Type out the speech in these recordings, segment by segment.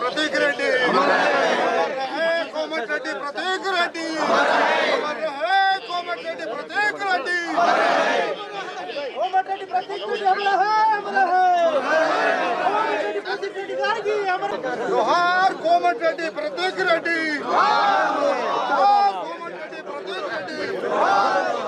ప్రతీక్ जोहार कोमट रेड्डी प्रत्येक रेड्डी। रेड्डी प्रतीक रेड्डी।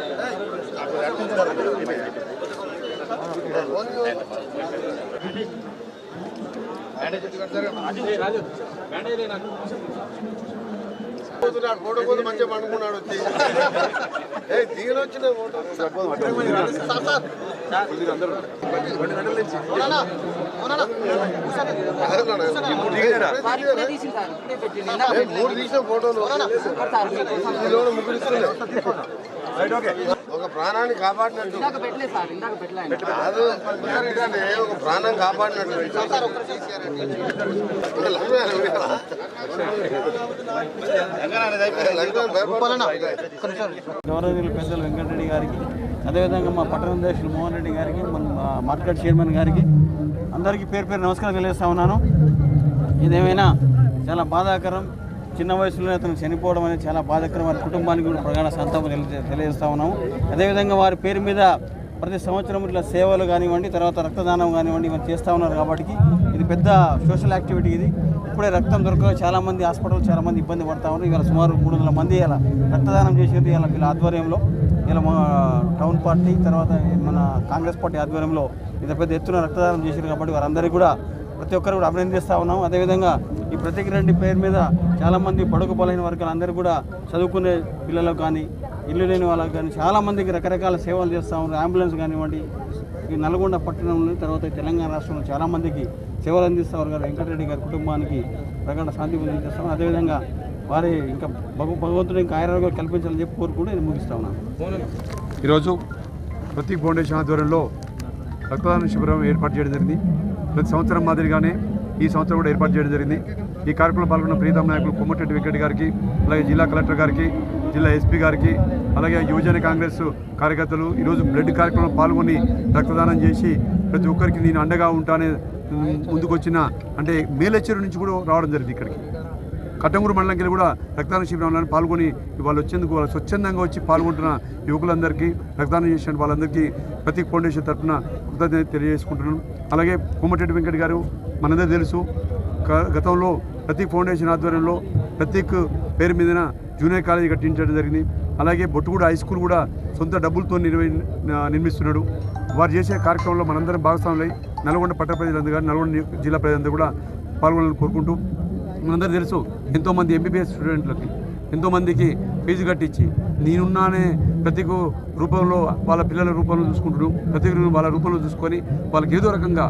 ఫోటో పోతే మంచిగా పండుకున్నాడు వచ్చి ఏ దీని వచ్చిన ఫోటో మూడు తీసిన ఫోటోలు ముగ్గురు ఇస్తున్నాయి. ఒక ప్రాణాన్ని కాపాడినట్టు. కాదు ఇట్లానే ఒక ప్రాణం కాపాడినట్టు. గౌరవనీయులు పెద్దలు వెంకటరెడ్డి గారికి అదేవిధంగా మా పట్టణ అధ్యక్షులు మోహన్ రెడ్డి గారికి మన మార్కెట్ చైర్మన్ గారికి అందరికీ పేరు పేరు నమస్కారం తెలియజేస్తా ఉన్నాను. ఇదేమైనా చాలా బాధాకరం? చిన్న వయసులోనే అతను చనిపోవడం అనేది చాలా బాధాకరం వారి కుటుంబానికి కూడా ప్రగాఢ సంతాపం తెలియజేస్తా ఉన్నాము. అదేవిధంగా వారి పేరు మీద ప్రతి సంవత్సరం ఇట్లా సేవలు కానివ్వండి తర్వాత రక్తదానం కానివ్వండి ఇవన్నీ చేస్తూ ఉన్నారు కాబట్టి ఇది పెద్ద సోషల్ యాక్టివిటీ ఇది. ఇప్పుడే రక్తం దొరకక చాలామంది హాస్పిటల్ చాలా మంది ఇబ్బంది పడతా ఉన్నారు. ఇవాళ సుమారు మూడు వందల మంది ఇలా రక్తదానం చేసేది ఇలా వీళ్ళ ఆధ్వర్యంలో. ఇలా మా టౌన్ పార్టీ తర్వాత మన కాంగ్రెస్ పార్టీ ఆధ్వర్యంలో ఇంత పెద్ద ఎత్తున రక్తదానం చేశారు కాబట్టి వారందరికీ కూడా ప్రతి ఒక్కరు కూడా అభినందిస్తూ ఉన్నాం అదేవిధంగా ఈ ప్రత్యేక రెడ్డి పేరు మీద చాలామంది బడుగు బలైన వర్గాలందరూ కూడా చదువుకునే పిల్లలకు కానీ ఇల్లు లేని వాళ్ళకి కానీ చాలామందికి రకరకాల సేవలు చేస్తూ ఉన్నారు. అంబులెన్స్ కానివ్వండి ఈ నల్గొండ పట్టణంలో తర్వాత తెలంగాణ రాష్ట్రంలో చాలామందికి సేవలు అందిస్తూ గారు వెంకటరెడ్డి గారి కుటుంబానికి ప్రకటన శాంతి పొందించేస్తాం అదేవిధంగా వారి ఇంకా భగ భగవంతుడు ఇంకా ఆయుర్వేదం కల్పించాలని చెప్పి కోరుకుంటూ నేను ముగిస్తా ఉన్నాను. ఈరోజు ప్రతీక్ ఫౌండేషన్ ఆధ్వర్యంలో రక్తదాన శిబిరం ఏర్పాటు చేయడం జరిగింది. ప్రతి సంవత్సరం మాదిరిగానే ఈ సంవత్సరం కూడా ఏర్పాటు చేయడం జరిగింది. ఈ కార్యక్రమంలో పాల్గొన్న ప్రీతం నాయకులు కొమ్మటిరెడ్డి వెంకట్ గారికి అలాగే జిల్లా కలెక్టర్ గారికి జిల్లా ఎస్పీ గారికి అలాగే యువజన కాంగ్రెస్ కార్యకర్తలు ఈరోజు బ్లడ్ కార్యక్రమంలో పాల్గొని రక్తదానం చేసి ప్రతి ఒక్కరికి నేను అండగా ఉంటానే ముందుకొచ్చిన అంటే మేలచ్చేరు నుంచి కూడా రావడం జరిగింది ఇక్కడికి. కట్టంగూరు మండలంకి కూడా రక్తదాన శిబిరంలో పాల్గొని వాళ్ళు వచ్చేందుకు వాళ్ళు స్వచ్ఛందంగా వచ్చి పాల్గొంటున్న యువకులందరికీ రక్తదానం చేసిన వాళ్ళందరికీ ప్రతీక్ ఫౌండేషన్ తరఫున కృతజ్ఞత తెలియజేసుకుంటున్నాను. అలాగే కోమటిరెడ్డి వెంకట్ గారు మనందరూ తెలుసు గతంలో ప్రతీక్ ఫౌండేషన్ ఆధ్వర్యంలో ప్రతీక్ పేరు మీదన జూనియర్ కాలేజీ కట్టించడం జరిగింది. అలాగే బొట్టుగూడ హై స్కూల్ కూడా సొంత డబ్బులతో నిర్వ నిర్మిస్తున్నాడు. వారు చేసే కార్యక్రమంలో మనందరం భాగస్వాములై నల్గొండ పట్టణ ప్రజలందరూ కానీ నల్గొండ జిల్లా ప్రజలందరూ కూడా పాల్గొనాలని కోరుకుంటూ మనందరూ తెలుసు ఎంతోమంది ఎంబీబీఎస్ స్టూడెంట్లకి ఎంతోమందికి ఫీజు కట్టించి నేనున్నానే ప్రతి రూపంలో వాళ్ళ పిల్లల రూపంలో చూసుకుంటున్నాడు ప్రతి వాళ్ళ రూపంలో చూసుకొని వాళ్ళకి ఏదో రకంగా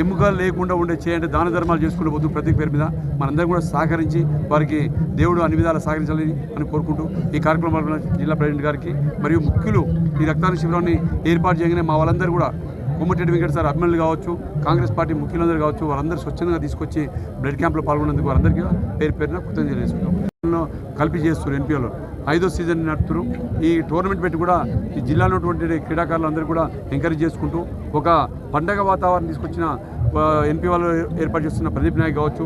ఎముక లేకుండా ఉండే చేయండి దాన ధర్మాలు చేసుకుంటూ పోతూ ప్రతి పేరు మీద మనందరం కూడా సహకరించి వారికి దేవుడు అన్ని విధాలు సహకరించాలని అని కోరుకుంటూ ఈ కార్యక్రమం జిల్లా ప్రెసిడెంట్ గారికి మరియు ముఖ్యులు ఈ రక్తాన్ని శిబిరాన్ని ఏర్పాటు చేయగానే మా వాళ్ళందరూ కూడా కొమ్మటిరెడ్డి వెంకట సార్ అభిమానులు కావచ్చు కాంగ్రెస్ పార్టీ ముఖ్యులందరూ కావచ్చు వారందరూ స్వచ్ఛందంగా తీసుకొచ్చి బ్లడ్ క్యాంప్లో పాల్గొన్నందుకు వారందరికీ పేరు పేరున కృతజ్ఞతలు చేసుకుంటాం కలిపి చేస్తారు ఎన్పిఓలో ఐదో సీజన్ నడుపుతారు. ఈ టోర్నమెంట్ పెట్టి కూడా ఈ జిల్లాలో ఉన్నటువంటి క్రీడాకారులు అందరూ కూడా ఎంకరేజ్ చేసుకుంటూ ఒక పండగ వాతావరణం తీసుకొచ్చిన ఎన్పీ వాళ్ళు ఏర్పాటు చేస్తున్న ప్రదీప్ నాయక్ కావచ్చు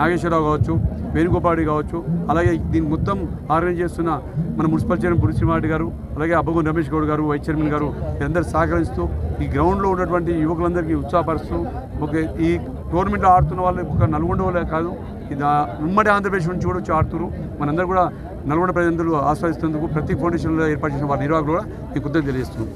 నాగేశ్వరరావు కావచ్చు వేణుగోపాడి కావచ్చు. అలాగే దీన్ని మొత్తం ఆర్గనైజ్ చేస్తున్న మన మున్సిపల్ చైర్మన్ పురి శ్రీమారెడ్డి గారు అలాగే అబ్బగం రమేష్ గౌడ్ గారు వైస్ చైర్మన్ గారు అందరూ సహకరిస్తూ ఈ గ్రౌండ్లో ఉన్నటువంటి యువకులందరికీ ఉత్సాహపరుస్తూ ఒక ఈ టోర్నమెంట్లో ఆడుతున్న వాళ్ళు ఒక నల్గొండ వాళ్ళే కాదు ఇది ఉమ్మడి ఆంధ్రప్రదేశ్ నుంచి కూడా వచ్చి ఆడుతున్నారు. మనందరూ కూడా నల్గొండ ప్రజలందరూ ఆస్వాదిస్తున్నందుకు ప్రతి ఫౌండేషన్లో ఏర్పాటు చేసిన వారి నిర్వాహకులు కూడా ఈ కృతజ్ఞత తెలియజేస్తున్నాం.